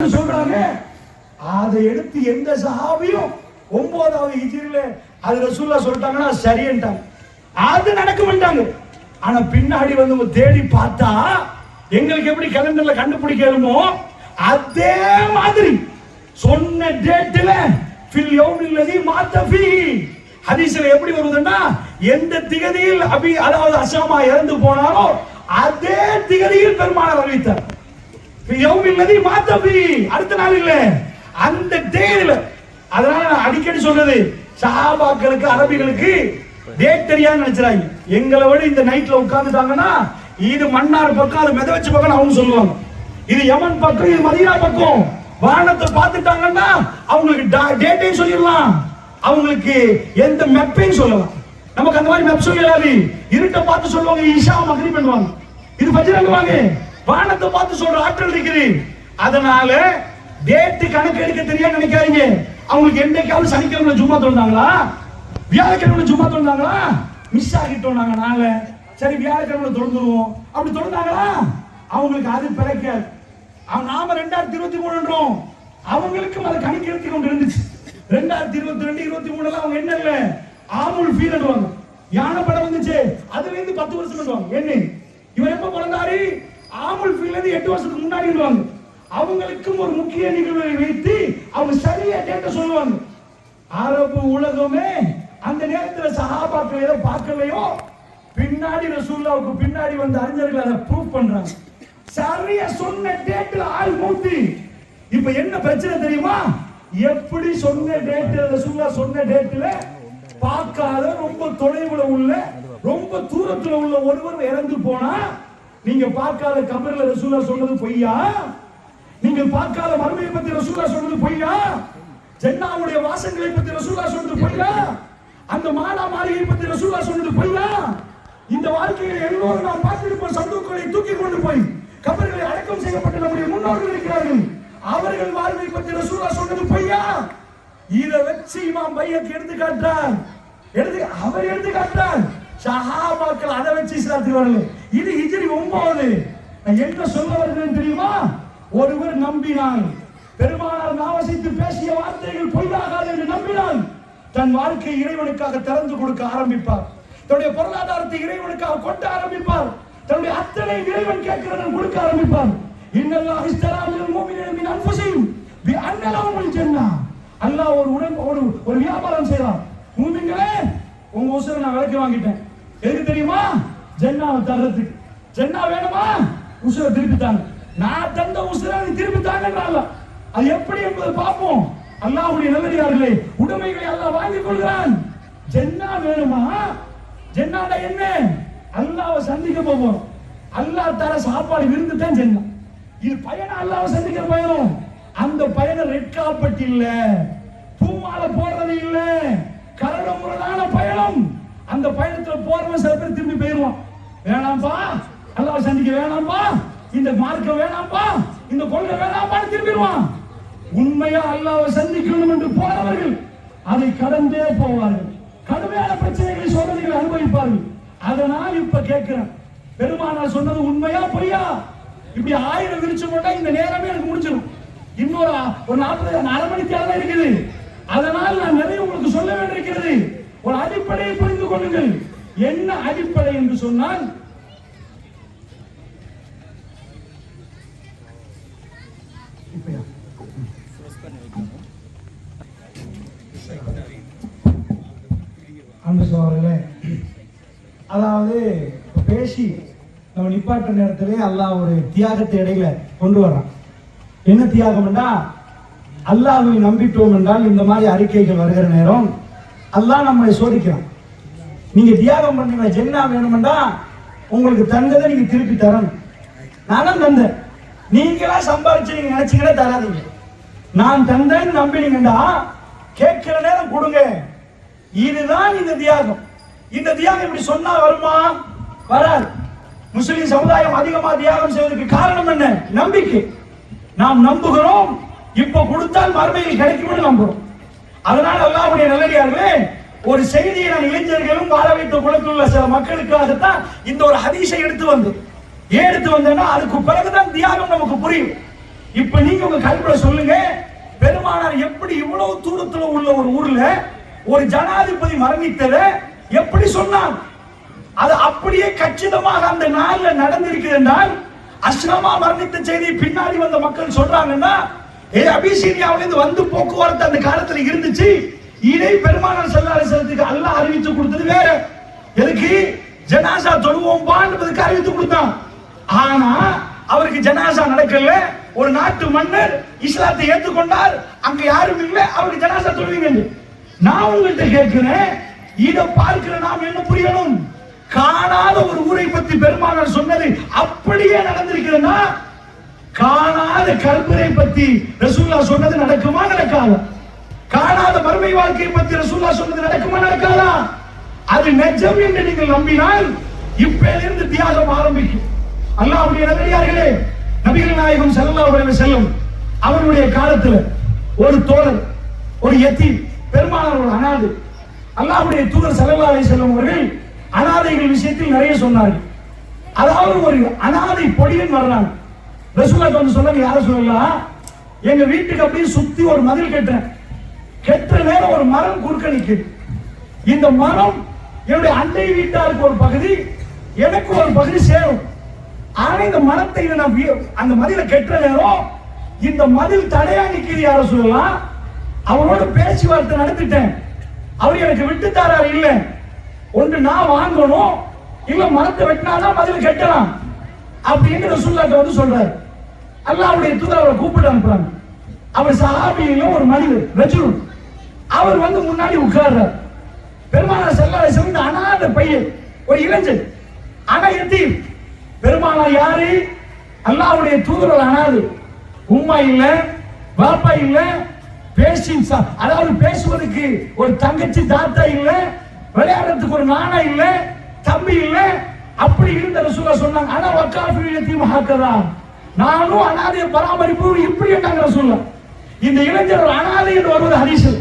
சொல்றாங்க? அதை எடுத்து எந்த சஹாபியும் ஒன்பதாவது ஹிஜ்ரில அது ரசூல்லா சொல்லிட்டாங்கன்னா சரின்ட்டாங்க. அது நடக்க மாட்டாங்க ஆனா பின்னாடி வந்து தேடி பார்த்தா எங்களுக்கு எப்படி கலண்டர்ல கண்டுபிடிக்கணுமோ அதே மாதிரி சொன்ன டேட்ல ஃபில் யோமில்லதி மாத்த ஃபீ ஹதீஸ்ல எப்படி வருதுன்னா எந்த திகதியில் அபி அதாவது அசாமா இறந்து போனாரோ அதே திகதியில் பெருமானார் அறிவித்தார். யௌமில்லதி மாத்தபி. அடுத்த நாள் இல்ல. அந்த டேல அதனால நான் அடிக்கடி சொல்றது சஹாபாக்களுக்கு அரபிகளுக்கு டேட் தெரியாது நினைச்சாங்க எங்களை விட இந்த நைட்ல உட்கார்ந்துட்டாங்கன்னா இது மன்னார் பக்கம் அது வச்சு பக்கம் அவங்க சொல்லுவாங்க. இது யமன் பக்கம் இது மதீனா பக்கம். வானத்தை பார்த்துட்டாங்கன்னா அவங்களுக்கு டேட்டையும் சொல்லிடலாம். அவங்களுக்கு எந்த மெப்பையும் சொல்லலாம். நமக்கு அந்த மாதிரி மெப் சொல்லலாது இருட்டை பார்த்து சொல்லுவாங்க ஈஷா மகரி பண்ணுவாங்க. இது பஜ்ரங்குவாங்க வானத்தை பார்த்து சொல்ற ஆற்றல் இருக்குது அதனால டேட்டு கணக்கு எடுக்க தெரியாது நினைக்காதீங்க. அவங்களுக்கு என்னைக்காவது சனிக்கிழமை ஜும்மா தொழுந்தாங்களா வியாழக்கிழமை ஜும்மா தொழுந்தாங்களா மிஸ் ஆகிட்டோம் நாங்க நாள சரி வியாழக்கிழமை தொழுந்துருவோம் அப்படி தொழுந்தாங்களா அவங்களுக்கு அது பிறக்காது. அவன் நாம ரெண்டாயிரத்தி இருபத்தி மூணுன்றோம் அவங்களுக்கும் அதை கணக்கெடுத்து கொண்டு இருந்துச்சு. ரெண்டாயிரத்தி இருபத்தி ரெண்டு இருபத்தி மூணுல அவங்க என்ன இல்ல? ஆமுல் ஃபீல்டுவாங்க யானை படம் வந்துச்சு. அதுல இருந்து பத்து வருஷம் பண்ணுவாங்க என்ன? இவர் எப்ப பிறந்தாரு? ஆமல் ஃபீல்டு எட்டு வருஷத்துக்கு முன்னாடி அவங்களுக்கும் ஒரு முக்கிய நிகழ்வை வைத்து அவங்க சரியா டேட்டை சொல்லுவாங்க. அரபு உலகமே அந்த நேரத்தில் சஹாபாக்கள் ஏதோ பார்க்கலையோ? பின்னாடி ரசூல்லாவுக்கு பின்னாடி வந்த அறிஞர்கள் அதை ப்ரூவ் பண்றாங்க. சரியா சொன்ன டேட்டில் ஆள் மூத்தி இப்ப என்ன பிரச்சனை தெரியுமா? எப்படி சொன்ன டேட்டில் ரசூல்லா சொன்ன டேட்டில் பார்க்காத ரொம்ப தொலைவுல உள்ள ரொம்ப தூரத்துல உள்ள ஒருவர் இறந்து போனா நீங்க பார்க்காத கபர்ல ரசூலா சொன்னது பொய்யா? நீங்க பார்க்காத மறுமையை பத்தி ரசூலா சொன்னது பொய்யா? ஜென்னாவுடைய வாசங்களை பத்தி ரசூலா சொன்னது பொய்யா? அந்த மாலா மாளிகை பத்தி ரசூலா சொன்னது பொய்யா? இந்த வாழ்க்கையில் எல்லோரும் நாம் பார்த்திருப்போம் சந்துக்களை தூக்கி கொண்டு போய் கபர்களை அடக்கம் செய்யப்பட்ட நம்முடைய முன்னோர்கள் இருக்கிறார்கள். அவர்கள் வாழ்வை பத்தி ரசூலா சொன்னது பொய்யா? இதை வச்சு இமாம் பையக்கு எடுத்து காட்டுறார் எடுத்து அவர் எடுத்து காட்டார் சஹாபாக்கள் அதை வச்சு இஸ்லாத்துக்கு வரல இது ஹிஜ்ரி ஒன்பது நான் என்ன சொல்ல வருகிறேன் தெரியுமா? ஒருவர் நம்பினான் பெருமானார் நாவசித்து பேசிய வார்த்தைகள் பொய்யாகாது என்று நம்பினான் தன் வாழ்க்கை இறைவனுக்காக திறந்து கொடுக்க ஆரம்பிப்பார். தன்னுடைய பொருளாதாரத்தை இறைவனுக்காக கொட்ட ஆரம்பிப்பார். தன்னுடைய அத்தனை இறைவன் கேட்கிறதன் கொடுக்க ஆரம்பிப்பார். இன்னல்லாஹ் இஸ்தரா மூமினின் மின் அன்ஃபுஸிஹிம் பி அன்ன லஹுமுல் அல்லாஹ் ஒரு உடன் ஒரு ஒரு வியாபாரம் செய்றான் மூமின்களே உங்க உசுரை நான் விலக்கி வாங்கிட்டேன். எதுக்கு தெரியுமா? ஜென்னாவை தர்றதுக்கு. ஜென்னா வேணுமா? உசுரை திருப்பி தாங்க. நான் தந்த உசுரை திருப்பித்தாங்கன்றால அது எப்படி என்பதை பார்ப்போம். அல்லாஹ்வுடைய நல்லடியார்களே உடைமைகளை அல்லாஹ் வாங்கிக் கொள்கிறான். ஜென்னா வேணுமா? ஜென்னாடா என்ன? அல்லாவை சந்திக்க போவோம். அல்லாஹ் தர சாப்பாடு விருந்து தான் ஜென்னா. இது பயணம் அல்லாவை சந்திக்கிற பயணம். அந்த பயணம் ரெட் கார்பெட் இல்ல. பூமால போடுறது இல்ல. கரடு முரடான பயணம். அந்த பயணத்துல போறவன் சில பேர் திரும்பி போயிருவான் வேணாம்பா அல்லாஹ் சந்திக்க வேணாம்பா இந்த மார்க்கம் வேணாம்பா இந்த கொள்கை வேணாம்பான்னு திரும்பிடுவான். உண்மையா அல்லாவை சந்திக்கணும் என்று போறவர்கள் அதை கடந்தே போவார்கள். கடுமையான பிரச்சனைகளை சோதனைகளை அனுபவிப்பார்கள். அதனால் இப்ப கேட்கிறேன் பெருமானார் சொன்னது உண்மையா பொய்யா? இப்படி ஆயிரம் விரிச்சு போட்டா இந்த நேரமே எனக்கு முடிச்சிடும் இன்னொரு ஒரு நாற்பது அரை மணிக்கு தான் இருக்குது. அதனால் நான் நிறைய உங்களுக்கு சொல்ல வேண்டியிருக்கிறது. ஒரு அடிப்படையை புரிந்து கொள்ளுங்கள். என்ன அடிப்படை என்று சொன்னால் சோழர்களே அதாவது பேசி நம்ம நிப்பாட்ட நேரத்திலே அல்லாஹ் ஒரு தியாகத்தை இடையில கொண்டு வர்றான். என்ன தியாகம்னா அல்லாஹை நம்பிட்டோம் என்றால் இந்த மாதிரி அறிக்கைகள் வருகிற நேரம் அல்லாஹ் நம்மளை சோதிக்கிறான். நீங்க தியாகம் பண்ணீங்க ஜென்னா வேணுமெண்டா உங்களுக்கு தந்ததை நீங்க திருப்பி தரணும். நானும் தந்தேன். நீங்களா சம்பாதிச்சு நீங்க நினைச்சீங்களே தராதீங்க. நான் தந்தேன்னு நம்பினீங்கடா கேட்கிற நேரம் கொடுங்க. இதுதான் இந்த தியாகம். இந்த தியாகம் இப்படி சொன்னா வருமா? வராது. முஸ்லிம் சமுதாயம் அதிகமா தியாகம் செய்வதற்கு காரணம் என்ன? நம்பிக்கை. நாம் நம்புகிறோம். இப்ப கொடுத்தால் மறுமையில் கிடைக்கும்னு நம்புறோம். அதனால அல்லாவுடைய நல்லடியார்களே ஒரு செய்தியை நான் இளைஞர்களும் வாழ வைத்த குலத்தில் உள்ள சில மக்களுக்காகத்தான் இந்த ஒரு ஹதீஷை எடுத்து வந்து ஏன் எடுத்து வந்தேன்னா அதுக்கு பிறகுதான் தியாகம் நமக்கு புரியும். இப்ப நீங்க உங்க கல்வியில சொல்லுங்க பெருமானார் எப்படி இவ்வளவு தூரத்துல உள்ள ஒரு ஊர்ல ஒரு ஜனாதிபதி மரணித்ததை எப்படி சொன்னான் அது அப்படியே கச்சிதமாக அந்த நாள்ல நடந்திருக்கு என்றால் அஸ்ரமா மரணித்த செய்தி பின்னாடி வந்த மக்கள் சொல்றாங்கன்னா ஏ அபிசீனியாவில இருந்து வந்து போக்குவரத்து அந்த காலத்துல இருந்துச்சு. இதை பெருமானார் செல்லாத செலுத்துக்கு அல்லாஹ் அறிவித்து கொடுத்தது வேற. எதுக்கு? ஜனாசா தொழுவோம் என்பதுக்கு அறிவித்து கொடுத்தான். ஆனா அவருக்கு ஜனாசா நடக்கல. ஒரு நாட்டு மன்னர் இஸ்லாத்தை ஏற்றுக்கொண்டார். அங்க யாரும் இல்லை அவருக்கு ஜனாசா தொழுவீங்க நான் உங்கள்கிட்ட கேட்கிறேன் இதை பார்க்கிற நாம் என்ன புரியணும்? காணாத ஒரு ஊரை பத்தி பெருமானார் சொன்னது அப்படியே நடந்திருக்கிறதுனா காணாத கற்பனை பத்தி ரசூல்லா சொன்னது நடக்குமா நடக்காதா? காணாத மறுமை வாழ்க்கையை பத்தி ரசூல்லா சொன்னது நடக்குமா நடக்காதா? அது நெஜம் என்று நீங்கள் நம்பினால் இப்பிலிருந்து தியாகம் ஆரம்பிக்கும். அல்லாஹ்வுடைய நபியார்களே நபிகள் நாயகம் ஸல்லல்லாஹு செல்லும் அவருடைய காலத்துல ஒரு தோழர் ஒரு எத்தி பெருமானார் ஒரு அனாதை. அல்லாஹ்வுடைய தூதர் ஸல்லல்லாஹு அலைஹி அவர்கள் அனாதைகள் விஷயத்தில் நிறைய சொன்னார்கள். அதாவது ஒரு அனாதை பொடியன் வர்றாங்க ரசூலா வந்து சொன்னாங்க யார சொல்லலாம் எங்க வீட்டுக்கு அப்படியே சுத்தி ஒரு மதில் கட்டுறேன். கெட்ட நேரம் ஒரு மரம் குறுக்கணிக்கு இந்த மரம் என்னுடைய அண்டை வீட்டாருக்கு ஒரு பகுதி எனக்கு ஒரு பகுதி சேரும். ஆனா இந்த மரத்தை நான் அந்த மதில கெட்டுற நேரம் இந்த மதில் தடையா நிக்குது யார சொல்லலாம் அவரோட பேச்சுவார்த்தை நடத்திட்டேன். அவர் எனக்கு விட்டு தராரு இல்லை ஒன்று நான் வாங்கணும் இல்ல மரத்தை வெட்டினாதான் மதில் கட்டலாம். அப்படின்னு ரசூல்லாட்ட வந்து சொல்றாரு. அல்லாவுடைய தூதர் அவரை கூப்பிட்டு அனுப்புறாங்க. அவர் சஹாபியிலும் ஒரு மனிதர் ரஜுல். அவர் வந்து முன்னாடி உட்கார்றார். பெருமானார் செல்லாத சிறந்த அனாத பையன் ஒரு இளைஞன் ஆனா எத்தீம். பெருமானார் யாரு? அல்லாவுடைய தூதர்கள் அனாது. உம்மா இல்ல பாப்பா இல்ல பேசி அதாவது பேசுவதற்கு ஒரு தங்கச்சி தாத்தா இல்ல விளையாடுறதுக்கு ஒரு நானா இல்ல தம்பி இல்லை அப்படி இருந்த ரசூலா சொன்னாங்க ஆனா வக்காஃபி யத்தீம் நானும் அனாதைய பராமரிப்பு இப்படி என்றாங்க ரசூலா. இந்த இளைஞர் அனாதை என்று வருவது ஹரிசல்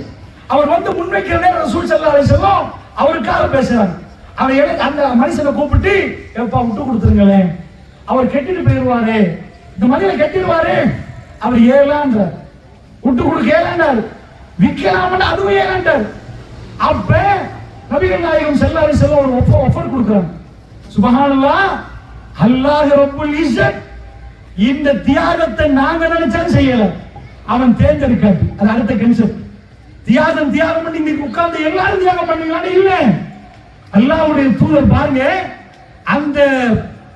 அவர் வந்து முன்வைக்கிற நேரம் ரசூல் செல்லா அலிசல்லம் அவருக்காக பேசுறாங்க அவர் அந்த மனுஷனை கூப்பிட்டு எப்பா விட்டு கொடுத்துருங்களேன். அவர் கெட்டிட்டு போயிடுவாரு இந்த மனிதனை கெட்டிடுவாரு. அவர் ஏலான்றார் விட்டு கொடுக்க ஏலான்றார் விற்கலாம்னு அதுவும் ஏழாண்டார் அப்ப நபிகள் நாயகம் செல்லாரி செல்ல ஒரு ஒப்ப ஒஃபர் கொடுக்குறாங்க. சுபஹானல்லாஹ் அல்லாஹ் ரப்புல் இஸ்ஸத். இந்த தியாகத்தை நாங்க நினைச்சாலும் செய்யல. அவன் தேர்ந்தெடுக்காது. அது அடுத்த கன்செப்ட் தியாகம் தியாகம் பண்ணி இன்னைக்கு உட்கார்ந்து எல்லாரும் தியாகம் பண்ணீங்களான்னு இல்ல. அல்லாஹ்வுடைய தூதர் பாருங்க. அந்த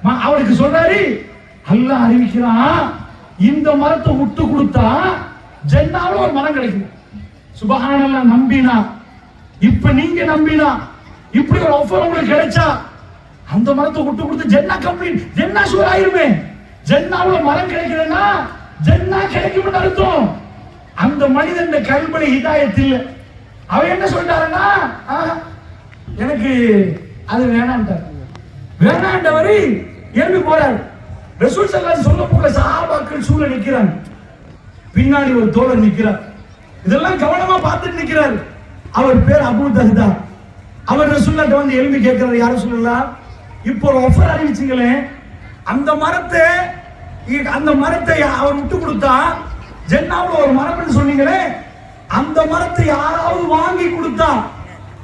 ம- அவருக்கு சொல்றாரு அல்லாஹ் அறிவிக்கிறான் இந்த மரத்தை விட்டு கொடுத்தா ஜென்னாவில் ஒரு மரம் கிடைக்கும். சுபஹானல்லாஹ் நம்பினா. இப்ப நீங்க நம்பினா இப்படி ஒரு ஆஃபர் உங்களுக்கு கிடைச்சா அந்த மரத்தை விட்டு கொடுத்து ஜென்னா கம்ப்ளீட் ஜென்னா ஷூர் ஆயிருமே. ஜென்னாவுல மரம் கிடைக்கிறதுன்னா ஜென்னா கிடைக்கும் அர்த்தம். அந்த மனிதன் கல்பனை ஹிதாயத் இல்ல அவன் என்ன சொல்லிட்டாருன்னா ஆஹா, எனக்கு அது வேணான்ட்டார். வேணாண்டவரு எழுப்பி போறாரு. ரசூல் சல்லல்லாஹு சொல்ல போல சாபாக்கள் சூழ நிக்கிறாங்க பின்னாடி ஒரு தோழர் நிற்கிறார். இதெல்லாம் கவனமா பார்த்துட்டு நிற்கிறார். அவர் பேர் அபுல் தஹ்தா. அவர் ரசூல்லாட்ட வந்து எழுப்பி கேட்கிறார் யாரும் சொல்லலாம் இப்போ ஒரு ஆஃபர் அறிவிச்சிங்களே அந்த மரத்தை அந்த மரத்தை அவர் விட்டு கொடுத்தா ஜென்னாவில் ஒரு மரம்னு சொன்னீங்களே அந்த மரத்தை யாராவது வாங்கி கொடுத்தா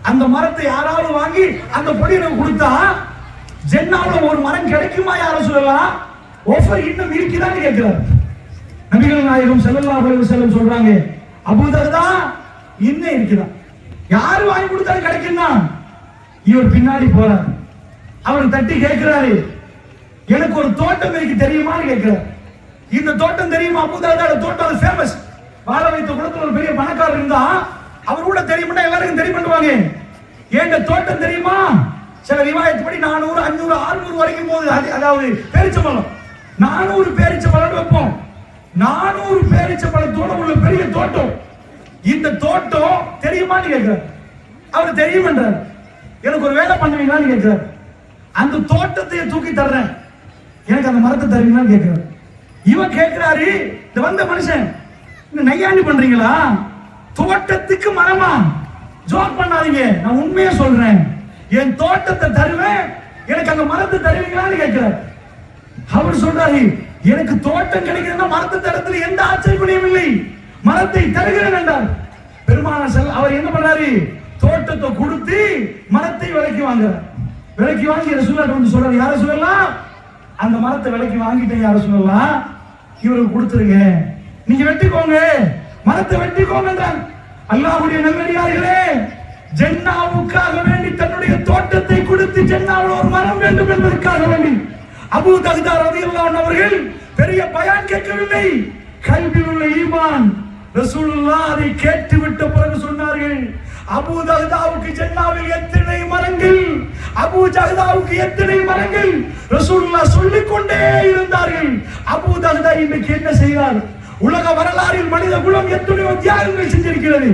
அந்த மரத்தை யாராவது வாங்கி அந்த பொடியை கொடுத்தா ஜென்னாவில் ஒரு மரம் கிடைக்குமா யாரும் சொல்லலாம் ஆஃபர் இன்னும் இருக்குதான்னு கேட்கிறார். நபிகள் நாயகம் செல்லல்லா அலைஹி செல்லம் சொல்றாங்க தான் இன்னும் இருக்குதான் யாரு வாங்கி கொடுத்தாலும் கிடைக்கும்னா இவர் பின்னாடி போறாரு. அவர் தட்டி கேட்கிறாரு. எனக்கு ஒரு தோட்டம் இருக்கு தெரியுமான்னு கேட்கிறார். இந்த தோட்டம் தெரியுமா? அபூதர்தா தோட்டம் அது ஃபேமஸ் வாழ வைத்த குளத்துல ஒரு பெரிய பணக்காரர் இருந்தா அவர் கூட தெரியும்னா எல்லாருக்கும் தெரியும் பண்ணுவாங்க. ஏண்ட தோட்டம் தெரியுமா? சில ரிவாயத்து நானூறு அஞ்சூறு ஆறுநூறு வரைக்கும் போகுது. அது- அதாவது பேரிச்சம்பழம். நானூறு பேரிச்சம்பழம் வைப்போம். நானூறு பேரிச்சம்பழத்தோட உள்ள பெரிய தோட்டம். இந்த தோட்டம் தெரியுமான்னு கேட்கிறார். அவர் தெரியும் என்றார் எனக்கு ஒரு வேலை பண்ணுவீங்களான்னு கேட்கிறார். அந்த தோட்டத்தை தூக்கி தர்றேன். எனக்கு அந்த மரத்தை தருவீங்களான்னு கேட்கிறார் இவன் கேட்கிறாரு இந்த வந்த மனுஷன் நையாண்டி பண்றீங்களா? தோட்டத்துக்கு மரமா? ஜோக் பண்ணாதீங்க நான் உண்மையா சொல்றேன். என் தோட்டத்தை தருவேன் எனக்கு அந்த மரத்தை தருவீங்களான்னு கேட்கிறார் அவர் சொல்றாரு எனக்கு தோட்டம் கிடைக்கிறதுனா மரத்தை தரத்தில் எந்த ஆச்சரியப்படியும் இல்லை. மரத்தை தருகிறேன் என்றார். பெருமான அவர் என்ன பண்ணாரு தோட்டத்தை கொடுத்து மரத்தை விலைக்கு வாங்குறார். விலைக்கு வாங்கி ரசூலா வந்து சொல்றாரு யார சொல்லலாம்? அந்த மரத்தை விலைக்கு வாங்கிட்டேன் யார சொல்லலாம்? இவருக்கு கொடுத்துருங்க. நீங்க வெட்டிக்கோங்க. மரத்தை வெட்டிக்கோங்க அல்லாஹுடைய அல்லாஹ்வுடைய நல்லடியார்களே ஜென்னாவுக்காக வேண்டி தன்னுடைய தோட்டத்தை கொடுத்து ஜென்னாவில் ஒரு மரம் வேண்டும் என்பதற்காக வேண்டி. அபு தஹ்தா ரலியல்லாஹு அவர்கள் பெரிய பயான் கேட்கவில்லை. கல்வியில் உள்ள ஈமான். ரசூலுல்லா அதை கேட்டு விட்ட பிறகு சொன்னார்கள் அபு தகதாவுக்கு ஜென்னாவில் எத்தனை மரங்கள்? அபு ஜஹ்தாவுக்கு எத்தனை மரங்கள்? ரசூல்லா சொல்லிக் கொண்டே இருந்தார்கள். அபு தகதா இன்னைக்கு என்ன செய்தார் உலக வரலாறில் மனித குலம் எத்தனையோ தியாகங்கள் செஞ்சிருக்கிறது.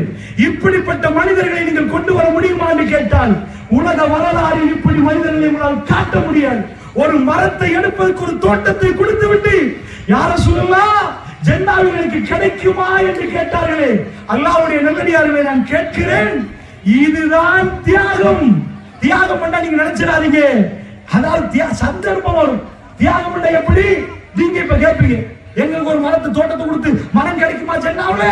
இப்படிப்பட்ட மனிதர்களை நீங்கள் கொண்டு வர முடியுமா என்று கேட்டால் உலக வரலாறில் இப்படி மனிதர்களை உங்களால் காட்ட முடியாது. ஒரு மரத்தை எடுப்பதற்கு ஒரு தோட்டத்தை கொடுத்து விட்டு யார சொல்லலாம் ஜென்னாவில் எனக்கு கிடைக்குமா என்று கேட்டார்களே. அல்லாவுடைய நல்லடியார்களை நான் கேட்கிறேன். இதுதான் தியாகம். தியாகம் பண்ணா நீங்க நினைச்சிடாதீங்க. அதாவது சந்தர்ப்பம் வரும். தியாகம் பண்ண எப்படி? நீங்க இப்ப கேட்பீங்க. எங்களுக்கு ஒரு மரத்து தோட்டத்தை கொடுத்து மரம் கிடைக்குமா சென்னாவில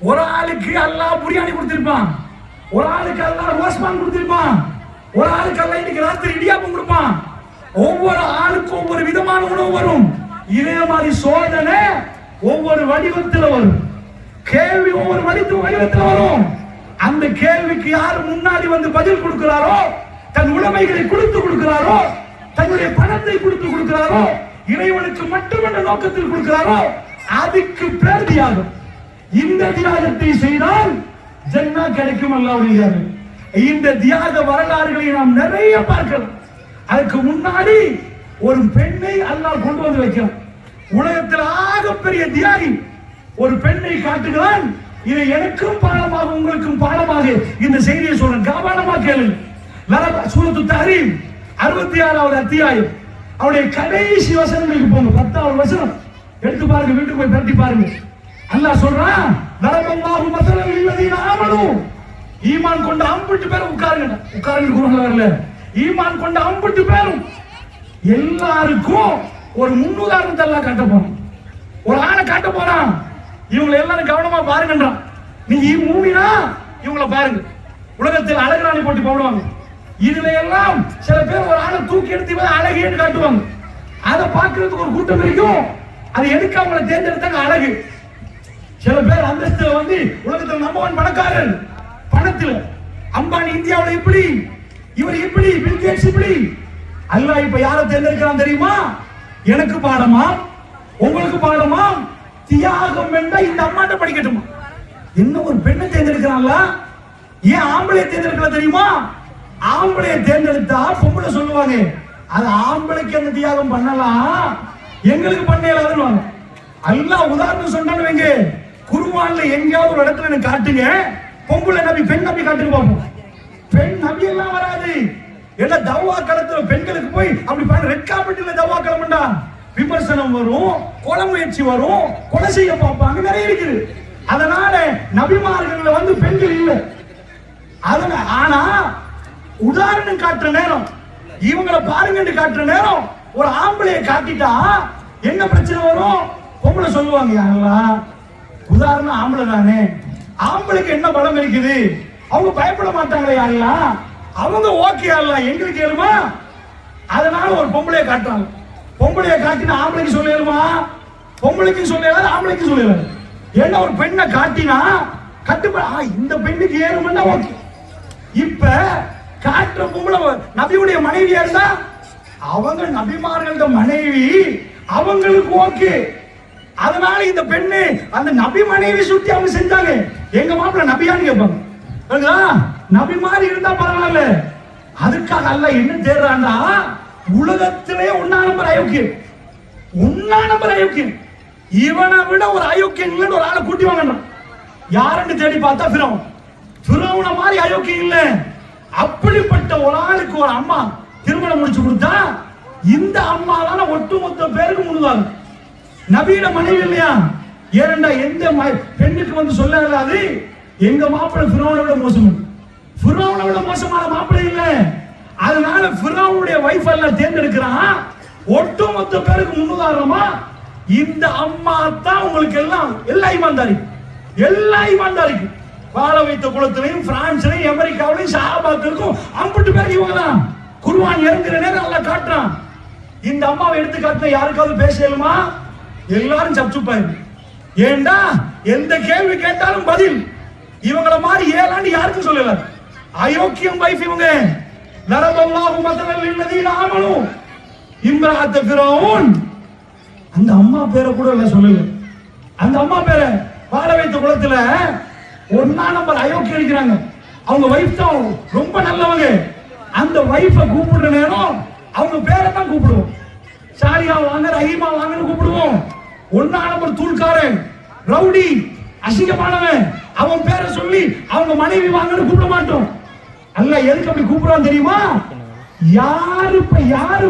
ஒரு ஆளுக்கு அல்லாஹ் புரியாணி கொடுத்திருப்பான். ஒரு ஆளுக்கு அல்லா ரோஸ்மான் கொடுத்திருப்பான். ஒரு ஆளுக்கு அல்லா இன்னைக்கு ராத்திரி இடியாப்பம் கொடுப்பான். ஒவ்வொரு ஆளுக்கும் ஒவ்வொரு விதமான உணவு வரும். இதே மாதிரி சோதனை ஒவ்வொரு வடிவத்தில் வரும். கேள்வி ஒவ்வொரு வடிவ வடிவத்தில் வரும். அந்த கேள்விக்கு யார் முன்னாடி வந்து பதில் கொடுக்கிறாரோ தன் உடைமைகளை கொடுத்து கொடுக்கிறாரோ தன்னுடைய பணத்தை கொடுத்து கொடுக்கிறாரோ இறைவனுக்கு மட்டுமன்ற நோக்கத்தில் கொடுக்கிறாரோ அதுக்கு பேர் தியாகம் இந்த தியாகத்தை செய்தால் ஜன்னா கிடைக்கும் அல்லாவுடைய இந்த தியாக வரலாறுகளை நாம் நிறைய பார்க்கலாம். அதுக்கு முன்னாடி ஒரு பெண்ணை அல்லாஹ் கொண்டு வந்து வைக்கிறான். உலகத்தில் ஆகப்பெரிய தியாகி. ஒரு பெண்ணை காட்டுகிறான். இதை எனக்கும் பாடமாக உங்களுக்கும் பாடமாக இந்த செய்தியை சொல்றேன். கவனமா கேளுங்க. சூரத்து தஹரீம் அறுபத்தி ஆறாவது அத்தியாயம். அவருடைய கடைசி வசனங்களுக்கு போங்க. பத்தாவது வசனம். எடுத்து பாருங்க வீட்டுக்கு போய் பரட்டி பாருங்க. அல்லாஹ் சொல்றான் லரபல்லாஹு மஸலல் லில்லதீன ஆமனு. ஈமான் கொண்ட அம்பிட்டு பேரும் உட்காருங்க. உட்காருங்க குரல் வரல. ஈமான் கொண்ட அம்பிட்டு பேரும் எல்லாருக்கும் ஒரு முன்னுதாரணத்தை எல்லாம் காட்ட போறான். ஒரு ஆளை காட்ட போறான். இவங்களை எல்லாரும் கவனமா பாருங்கன்றான். நீங்க மூவினா இவங்களை பாருங்க. உலகத்தில் அழகுராணி போட்டி போடுவாங்க. இதுல எல்லாம் சில பேர் ஒரு ஆளை தூக்கி எடுத்து அழகேன்னு காட்டுவாங்க. அதை பார்க்கறதுக்கு ஒரு கூட்டம் இருக்கும். அது எதுக்கு அவங்கள தேர்ந்தெடுத்தாங்க அழகு. சில பேர் அந்தஸ்துல வந்து உலகத்தில் நம்பவன் பணக்காரன் பணத்துல. அம்பானி இந்தியாவில் இப்படி இவர் இப்படி பில்கேட்ஸ் எப்படி இப்படி. அல்லாஹ் இப்ப யாரை தேர்ந்தெடுக்கிறான் தெரியுமா? எனக்கு பாடமா? உங்களுக்கு பாடமா? தியாகம் என்ற இந்த அம்மாட்ட படிக்கட்டுமா? என்ன ஒரு பெண்ணை தேர்ந்தெடுக்கிறான்ல? ஏன் ஆம்பளையை தேர்ந்தெடுக்கல தெரியுமா? ஆம்பளையை தேர்ந்தெடுத்தா பொம்பளை சொல்லுவாங்க அது ஆம்பளைக்கு அந்த தியாகம் பண்ணலாம்? எங்களுக்கு பண்ண இயலாதுன்னு அல்லா உதாரணம் சொன்னான்னு வைங்க. குருவான்ல எங்கேயாவது ஒரு இடத்துல எனக்கு காட்டுங்க. பொம்பளை நபி பெண் நபி காட்டுங்க பார்ப்போம் பெண் நபி எல்லாம் வராது. என்ன தவா களத்துல பெண்களுக்கு போய் அப்படி பாருங்க ரெட் கார்பெட்ல தவா களம்டா விமர்சனம் வரும் கொலை முயற்சி வரும் கொலை செய்ய பார்ப்பாங்க நிறைய இருக்குது. அதனால நபிமார்கள் வந்து பெண்கள் இல்லை. அதனால ஆனா உதாரணம் காட்டுற நேரம். இவங்களை பாருங்கன்னு காட்டுற நேரம் ஒரு ஆம்பளைய காட்டிட்டா என்ன பிரச்சனை வரும்? பொம்பளை சொல்லுவாங்க யாரெல்லாம் உதாரணம் ஆம்பளை தானே ஆம்பளைக்கு என்ன பலம் இருக்குது? அவங்க பயப்பட மாட்டாங்களே யாரெல்லாம்? அவங்க ஓகே ஆகலாம் எங்களுக்கு ஏழுமா? அதனால ஒரு பொம்பளைய காட்டுறாங்க. பொம்பளைய காட்டினா ஆம்பளைக்கு சொல்லிடுமா பொம்பளைக்கும் சொல்லல ஆம்பளைக்கும் சொல்லல ஏன்னா ஒரு பெண்ணை காட்டினா கட்டுப்பட இந்த பெண்ணுக்கு ஏறுமென்னா ஓகே இப்ப காட்டுற பொம்பளை நபியுடைய மனைவியா இருந்தா அவங்க நபிமார்களோட மனைவி அவங்களுக்கு ஓகே அதனால இந்த பெண்ணு அந்த நபி மனைவி சுத்தி அவங்க செஞ்சாங்க. எங்க மாப்பிள்ள நபியான்னு கேட்பாங்க நபி மாதிரி இருந்தா பரவாயில்ல. அதுக்காக அல்ல என்ன தேடுறான்டா? உலகத்திலே ஒன்னா நம்பர் அயோக்கியம் ஒன்னா நம்பர் அயோக்கியம் இவனை விட ஒரு அயோக்கியம் இல்லைன்னு ஒரு ஆளை கூட்டி வாங்கணும். யாருன்னு தேடி பார்த்தா பிறவன் பிறவன மாதிரி அயோக்கியம் இல்ல. அப்படிப்பட்ட ஒரு ஆளுக்கு ஒரு அம்மா திருமணம் முடிச்சு கொடுத்தா இந்த அம்மா தானே ஒட்டுமொத்த பேருக்கு முன்னுதாங்க நபீன மனைவி இல்லையா? ஏனண்டா எந்த ம- பெண்ணுக்கு வந்து சொல்ல இயலாது எங்க மாப்பிள்ளை ஃபிரௌனை விட மோசம். ஃபிரௌனை விட மோசமான மாப்பிள்ளை இல்லை. அதனால ஃபிரௌனுடைய வைஃப் எல்லாம் தேர்ந்தெடுக்கிறான். ஒட்டுமொத்த பேருக்கு முன்னுதாரணமா இந்த அம்மா தான் உங்களுக்கு எல்லாம் எல்லா ஈமான்தாரி எல்லா ஈமான்தாரிக்கும் வாழ வைத்த குளத்திலையும் பிரான்ஸ்லையும் அமெரிக்காவிலையும் ஷாபாத்திற்கும் அம்பிட்டு பேர் இவங்க தான் குருவான் இறங்குற நேரம் நல்லா காட்டுறான். இந்த அம்மாவை எடுத்து காட்டின யாருக்காவது பேசலுமா எல்லாரும் சப்சுப்பாயிரு. ஏண்டா? எந்த கேள்வி கேட்டாலும் பதில். இவங்கள மாதிரி ஏழாண்டு யாருக்கும் சொல்லல. அயோக்கியம் வைஃப் இவங்க. நரபல்லாஹு மதனல் இல்லதீன ஆமனு இம்ராத்த ஃபிரௌன். அந்த அம்மா பேரை கூட இல்ல சொல்லல. அந்த அம்மா பேரை வாழ வைத்த குளத்துல ஒன்னா நம்பர் அயோக்கியம் இருக்கிறாங்க. அவங்க வைஃப் தான் ரொம்ப நல்லவங்க. அந்த வைஃபை கூப்பிடுற நேரம் அவங்க பேரை தான் கூப்பிடுவோம். சாரியா வாங்க ரஹீமா வாங்கன்னு கூப்பிடுவோம். ஒன்னா நம்பர் தூள்காரன் ரவுடி அசிங்கமானவன். அவன் பேரை சொல்லி அவங்க மனைவி வாங்கன்னு கூப்பிட மாட்டோம். அல்ல எதுக்கு அப்படி கூப்பிடுறான் தெரியுமா? யாரு இப்ப யாரு